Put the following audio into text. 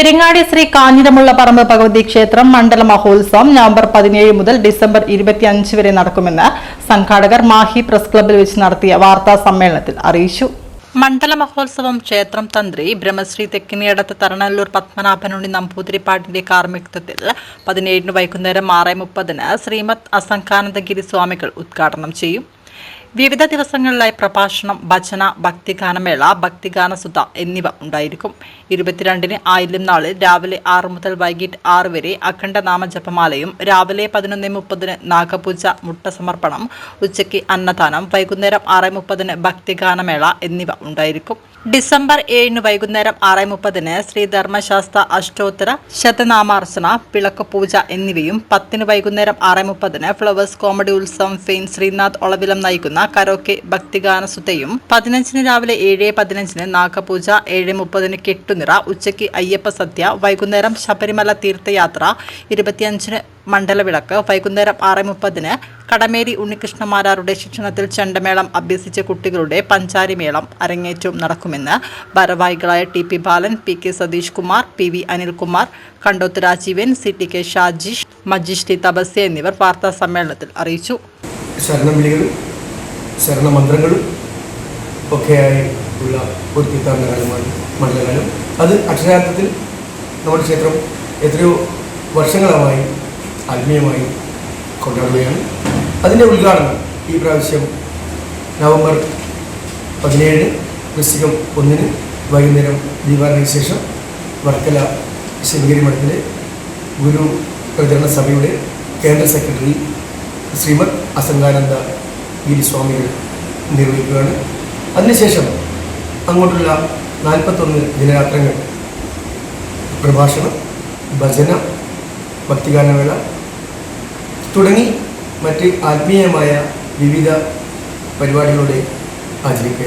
പെരിങ്ങാടി ശ്രീ കാഞ്ഞിരമുള്ള പറമ്പ് ഭഗവതി ക്ഷേത്രം മണ്ഡല മഹോത്സവം നവംബർ പതിനേഴ് മുതൽ ഡിസംബർ ഇരുപത്തിയഞ്ച് വരെ നടക്കുമെന്ന് സംഘാടകർ മാഹി പ്രസ് ക്ലബ്ബിൽ വെച്ച് നടത്തിയ വാർത്താ സമ്മേളനത്തിൽ അറിയിച്ചു. മണ്ഡല മഹോത്സവം ക്ഷേത്രം തന്ത്രി ബ്രഹ്മശ്രീ തെക്കിനിയടത്ത് തരണല്ലൂർ പത്മനാഭനുണ്ണി നമ്പൂതിരിപ്പാട്ടിന്റെ കാർമ്മികത്വത്തിൽ പതിനേഴിന് വൈകുന്നേരം ആറ് മുപ്പതിന് ശ്രീമത് അസംഖാനന്ദഗിരി സ്വാമികൾ ഉദ്ഘാടനം ചെയ്യും. വിവിധ ദിവസങ്ങളിലായി പ്രഭാഷണം ഭജന ഭക്തിഗാനമേള ഭക്തിഗാനസുധ എന്നിവ ഉണ്ടായിരിക്കും. ഇരുപത്തിരണ്ടിന് ആയില്യം നാളിൽ രാവിലെ ആറ് മുതൽ വൈകിട്ട് ആറ് വരെ അഖണ്ഡ നാമജപമാലയും രാവിലെ പതിനൊന്ന് മുപ്പതിന് നാഗപൂജ മുട്ട സമർപ്പണം ഉച്ചയ്ക്ക് അന്നദാനം വൈകുന്നേരം ആറ് മുപ്പതിന് ഭക്തിഗാനമേള എന്നിവ ഉണ്ടായിരിക്കും. ഡിസംബർ ഏഴിന് വൈകുന്നേരം ആറ് മുപ്പതിന് ശ്രീധർമ്മശാസ്ത്ര അഷ്ടോത്തര ശതനാമാർച്ചന വിളക്ക് പൂജ എന്നിവയും പത്തിന് വൈകുന്നേരം ആറ് മുപ്പതിന് ഫ്ലവേഴ്സ് കോമഡി ഉത്സവം ഫെയിൻ ശ്രീനാഥ് ഒളവിലം നയിക്കുന്ന കരോക്കെ ഭക്തിഗാനസുതയും പതിനഞ്ചിന് രാവിലെ ഏഴ് പതിനഞ്ചിന് നാഗപൂജ ഏഴ് മുപ്പതിന് കെട്ടുനിറ ഉച്ചയ്ക്ക് അയ്യപ്പ സദ്യ വൈകുന്നേരം ശബരിമല തീർത്ഥയാത്ര ഇരുപത്തിയഞ്ചിന് മണ്ഡലവിളക്ക് വൈകുന്നേരം ആറ് മുപ്പതിന് കടമേരി ഉണ്ണികൃഷ്ണമാരാരുടെ ശിക്ഷണത്തിൽ ചെണ്ടമേളം അഭ്യസിച്ച കുട്ടികളുടെ പഞ്ചാരിമേളം അരങ്ങേറ്റവും നടക്കുമെന്ന് ഭാരവാഹികളായ T P Balan P K Satheesh Kumar P V Anilkumar Kandoth Rajeevan C T K Shajish Majeesh Thapasya എന്നിവർ വാർത്താ സമ്മേളനത്തിൽ അറിയിച്ചു. ശരണമന്ത്രങ്ങളും ഒക്കെയായി ഉള്ള ഒരു തീർത്ഥാടന കാലമാണ് മണ്ഡലകാലം. അത് അക്ഷരാർത്ഥത്തിൽ നമ്മുടെ ക്ഷേത്രം എത്രയോ വർഷങ്ങളായി ആത്മീയമായി കൊണ്ടാടുകയാണ്. അതിന്റെ ഉദ്ഘാടനം ഈ പ്രാവശ്യം നവംബർ പതിനേഴ് വൃശ്ചികം ഒന്നിന് വൈകുന്നേരം ദീപാവലിക്ക് ശേഷം വർക്കല ശിവഗിരി മഠത്തിലെ ഗുരു പ്രചരണ സഭയുടെ കേന്ദ്ര സെക്രട്ടറി ശ്രീമദ് അസംഗാനന്ദ ഗിരിസ്വാമികൾ നിർവഹിക്കുകയാണ് അതിനുശേഷം അങ്ങോട്ടുള്ള നാൽപ്പത്തൊന്ന് ദിനരാത്രങ്ങൾ പ്രഭാഷണം ഭജന ഭക്തിഗാനവേള തുടങ്ങി മറ്റ് ആത്മീയമായ വിവിധ പരിപാടികളോടെ ആചരിക്കുക